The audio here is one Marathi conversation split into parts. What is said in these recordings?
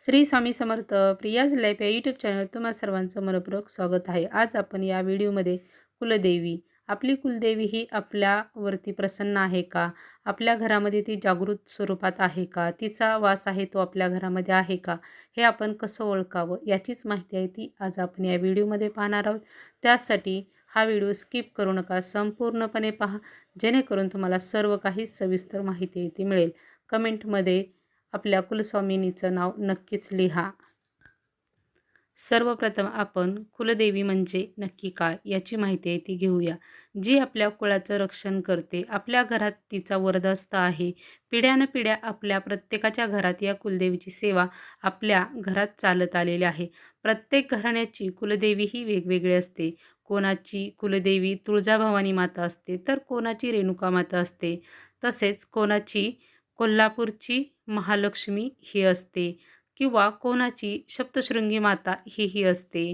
श्री स्वामी समर्थ प्रियाज लाईफ या यूट्यूब चॅनल तुम्हा सर्वांचं मनपूर्वक स्वागत आहे. आज आपण या व्हिडिओमध्ये कुलदेवी आपली कुलदेवी ही आपल्यावरती प्रसन्न आहे का? आपल्या घरामध्ये ती जागृत स्वरूपात आहे का? तिचा वास आहे तो आपल्या घरामध्ये आहे का? हे आपण कसं ओळखावं? याचीच माहिती आहे ती आज आपण या व्हिडिओमध्ये पाहणार आहोत. त्यासाठी हा व्हिडिओ स्किप करू नका. संपूर्णपणे पहा. जेणेकरून तुम्हाला सर्व काही सविस्तर माहिती आहे ती मिळेल कमेंटमध्ये आपल्या कुलस्वामिनीचं नाव नक्कीच लिहा. सर्वप्रथम आपण कुलदेवी म्हणजे नक्की काय याची माहिती आहे ती घेऊया. जी आपल्या कुळाचं रक्षण करते आपल्या घरात तिचा वरदस्त आहे. पिढ्यानपिढ्या आपल्या प्रत्येकाच्या घरात या कुलदेवीची सेवा आपल्या घरात चालत आलेली आहे. प्रत्येक घराण्याची कुलदेवी ही वेगवेगळी असते. कोणाची कुलदेवी तुळजाभवानी माता असते तर कोणाची रेणुका माता असते. तसेच कोणाची कोल्हापूरची महालक्ष्मी ही असते किंवा कोणाची सप्तशृंगी माता ही ही असते.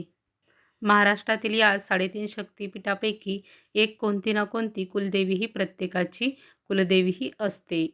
महाराष्ट्रातील या साडेतीन शक्तिपीठापैकी एक कोणती ना कोणती कुलदेवी ही प्रत्येकाची कुलदेवी ही असते.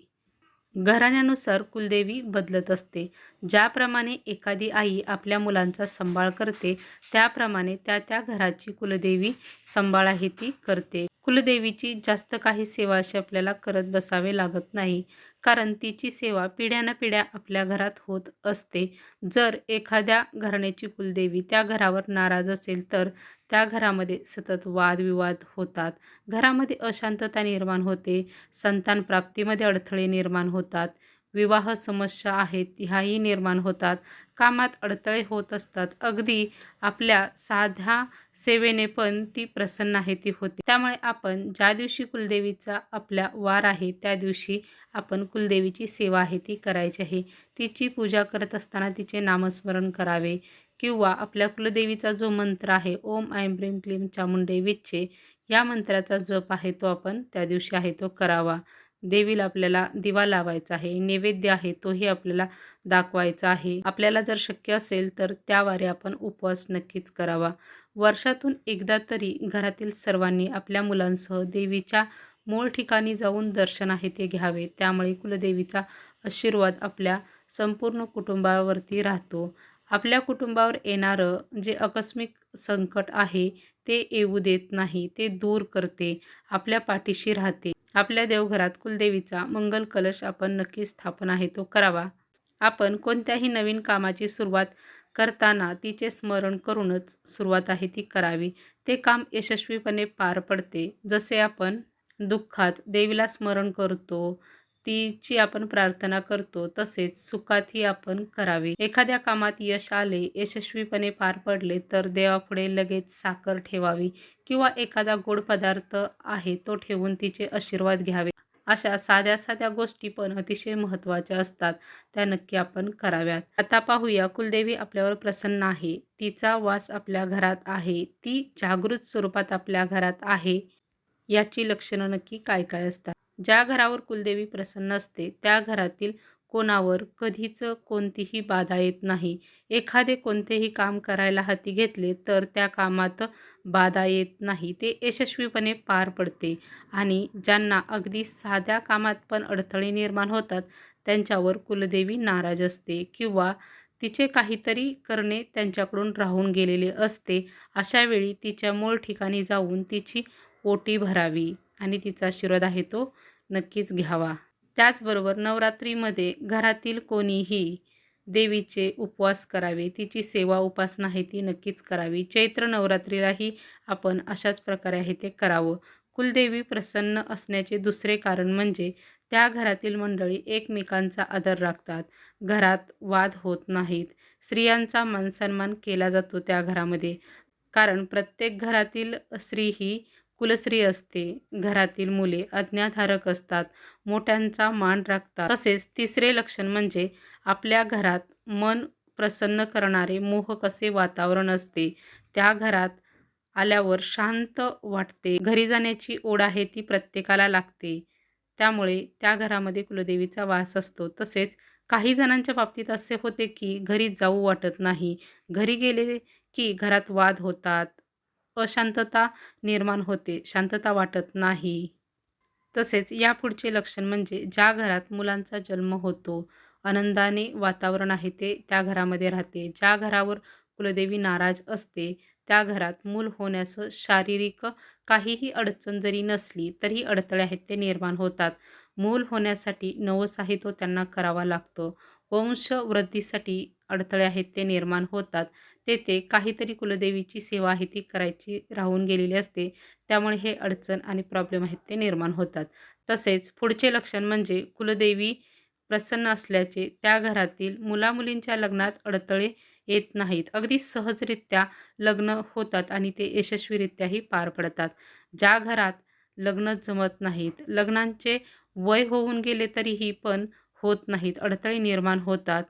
घराण्यानुसार कुलदेवी बदलत असते. ज्याप्रमाणे एखादी आई आपल्या मुलांचा सांभाळ करते त्याप्रमाणे त्या त्या घराची कुलदेवी सांभाळ आहे ती करते. कुलदेवीची जास्त काही सेवा अशी आपल्याला करत बसावे लागत नाही. कारण तिची सेवा पिढ्यानपिढ्या आपल्या घरात होत असते. जर एखाद्या घराण्याची कुलदेवी त्या घरावर नाराज असेल तर त्या घरामध्ये सतत वादविवाद होतात. घरामध्ये अशांतता निर्माण होते. संतान प्राप्तीमध्ये अडथळे निर्माण होतात. विवाह समस्या आहेत ह्याही निर्माण होतात. कामात अडथळे होत असतात. अगदी आपल्या साध्या सेवेने पण ती प्रसन्न आहे ती होते. त्यामुळे आपण ज्या दिवशी कुलदेवीचा आपल्या वार आहे त्या दिवशी आपण कुलदेवीची सेवा आहे ती करायची आहे. तिची पूजा करत असताना तिचे नामस्मरण करावे. किंवा आपल्या कुलदेवीचा जो मंत्र आहे ओम ऐम ब्रीम क्लीम चामुंडे विच्छे या मंत्राचा जप आहे तो आपण त्या दिवशी आहे तो करावा. देवीला आपल्याला दिवा लावायचा आहे नैवेद्य आहे तोही आपल्याला दाखवायचा आहे. आपल्याला जर शक्य असेल तर त्यावारे आपण उपवास नक्कीच करावा. वर्षातून एकदा तरी घरातील सर्वांनी आपल्या मुलांसह देवीच्या मूळ ठिकाणी जाऊन दर्शन आहे ते घ्यावे. त्यामुळे कुलदेवीचा आशीर्वाद आपल्या संपूर्ण कुटुंबावरती राहतो. आपल्या कुटुंबावर येणारं जे आकस्मिक संकट आहे ते येऊ देत नाही ते दूर करते आपल्या पाठीशी राहते. आपल्या देवघरात कुलदेवीचा मंगल कलश आपण नक्की स्थापन आहे तो करावा. आपण कोणत्याही नवीन कामाची सुरुवात करताना तिचे स्मरण करूनच सुरुवात आहे ती करावी. ते काम यशस्वीपणे पार पडते. जसे आपण दुःखात देवीला स्मरण करतो तिची आपण प्रार्थना करतो तसेच सुखातही आपण करावे. एखाद्या कामात यश आले यशस्वीपणे पार पडले तर देवापुढे लगेच साखर ठेवावी किंवा एखादा गोड पदार्थ आहे तो ठेवून तिचे आशीर्वाद घ्यावे. अशा साध्या साध्या गोष्टी पण अतिशय महत्त्वाच्या असतात त्या नक्की आपण कराव्यात. आता पाहूया कुलदेवी आपल्यावर प्रसन्न आहे. तिचा वास आपल्या घरात आहे. ती जागृत स्वरूपात आपल्या घरात आहे. याची लक्षणं नक्की काय काय असतात? ज्या घरावर कुलदेवी प्रसन्न असते त्या घरातील कोणावर कधीच कोणतीही बाधा येत नाही. एखादे कोणतेही काम करायला हाती घेतले तर त्या कामात बाधा येत नाही. ते यशस्वीपणे पार पडते आणि ज्यांना अगदी साध्या कामात पण अडथळे निर्माण होतात त्यांच्यावर कुलदेवी नाराज असते किंवा तिचे काहीतरी करणे त्यांच्याकडून राहून गेलेले असते अशावेळी तिच्या मूळ ठिकाणी जाऊन तिची ओटी भरावी आणि तिचा आशीर्वाद आहे तो नक्कीच घ्यावा. त्याचबरोबर नवरात्रीमध्ये घरातील कोणीही देवीचे उपवास करावे तिची सेवा उपासना आहे ती नक्कीच करावी. चैत्र नवरात्रीलाही आपण अशाच प्रकारे आहे ते करावं. कुलदेवी प्रसन्न असण्याचे दुसरे कारण म्हणजे त्या घरातील मंडळी एकमेकांचा आदर राखतात. घरात वाद होत नाहीत. स्त्रियांचा मानसन्मान केला जातो त्या घरामध्ये. कारण प्रत्येक घरातील स्त्री ही कुलश्री असते. घरातील मुले अज्ञातधारक असतात. मोठ्यांचा मान राखतात. तसेच तिसरे लक्षण म्हणजे आपल्या घरात मन प्रसन्न करणारे मोहक असे वातावरण असते त्या घरात आल्यावर शांत वाटते. घरी जाण्याची ओढ आहे ती प्रत्येकाला लागते. त्यामुळे त्या घरामध्ये कुलदेवीचा वास असतो. तसेच काही जणांच्या बाबतीत असे होते की घरी जाऊ वाटत नाही. घरी गेले की घरात वाद होतात. अशांतता निर्माण होते. शांतता वाटत नाही. तसेच या पुढचे लक्षण म्हणजे ज्या घरात मुलांचा जन्म होतो आनंदाने वातावरण आहे ते त्या घरामध्ये राहते. ज्या घरावर कुलदेवी नाराज असते त्या घरात मूल होण्यास शारीरिक काहीही अडचण जरी नसली तरी अडथळे आहेत ते निर्माण होतात. मूल होण्यासाठी नवस आहे तो त्यांना करावा लागतो. वंश वृद्धीसाठी अडथळे आहेत ते निर्माण होतात. तेथे काहीतरी कुलदेवीची सेवा आहे ती करायची राहून गेलेली असते. त्यामुळे हे अडचण आणि प्रॉब्लेम आहेत ते निर्माण होतात. तसेच पुढचे लक्षण म्हणजे कुलदेवी प्रसन्न असल्याचे त्या घरातील मुलामुलींच्या लग्नात अडथळे येत नाहीत. अगदी सहजरित्या लग्न होतात आणि ते यशस्वीरित्याही पार पडतात. ज्या घरात लग्न जमत नाहीत लग्नांचे वय होऊन गेले तरीही पण होत नाहीत. अडथळे निर्माण होतात.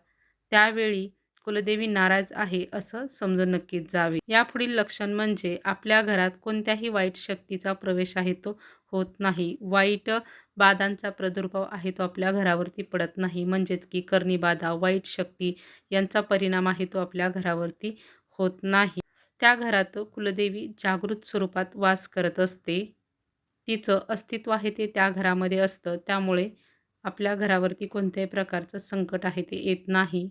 त्यावेळी कुलदेवी नाराज आहे असं समजून नक्कीच जावे. यापुढील लक्षण म्हणजे आपल्या घरात कोणत्याही वाईट शक्तीचा प्रवेश आहे तो होत नाही. वाईट बाधांचा प्रादुर्भाव आहे तो आपल्या घरावरती पडत नाही. म्हणजेच की करणी बाधा वाईट शक्ती यांचा परिणाम आहे तो आपल्या घरावरती होत नाही. त्या घरात कुलदेवी जागृत स्वरूपात वास करत असते. तिचं अस्तित्व आहे ते त्या घरामध्ये असतं. त्यामुळे आपल्या घरावरती कोणत्याही प्रकारचं संकट आहे ते येत नाही.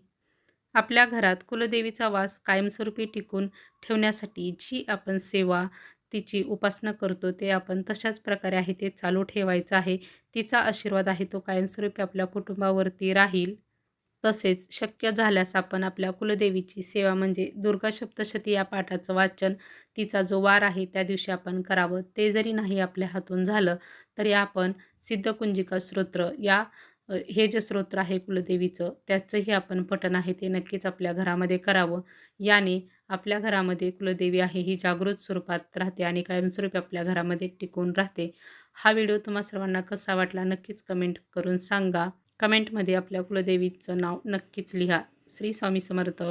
आपल्या घरात कुलदेवीचा वास कायमस्वरूपी टिकून ठेवण्यासाठी जी आपण सेवा तिची उपासना करतो ते आपण तशाच प्रकारे आहे ते चालू ठेवायचं आहे. तिचा आशीर्वाद आहे तो कायमस्वरूपी आपल्या कुटुंबावरती राहील. तसेच शक्य झाल्यास आपण आपल्या कुलदेवीची सेवा म्हणजे दुर्गा सप्तशती या पाठाचं वाचन तिचा जो वार आहे त्या दिवशी आपण करावं. ते जरी नाही आपल्या हातून झालं तरी आपण सिद्धकुंजिका स्तोत्र या हे जे स्तोत्र आहे कुलदेवीचं त्याचंही आपण पठण आहे ते नक्कीच आपल्या घरामध्ये करावं. याने आपल्या घरामध्ये कुलदेवी आहे ही जागृत स्वरूपात राहते आणि कायमस्वरूपी आपल्या घरामध्ये टिकून राहते. हा व्हिडिओ तुम्हा सर्वांना कसा वाटला नक्कीच कमेंट करून सांगा. कमेंटमध्ये आपल्या कुलदेवीचं नाव नक्कीच लिहा. श्री स्वामी समर्थ.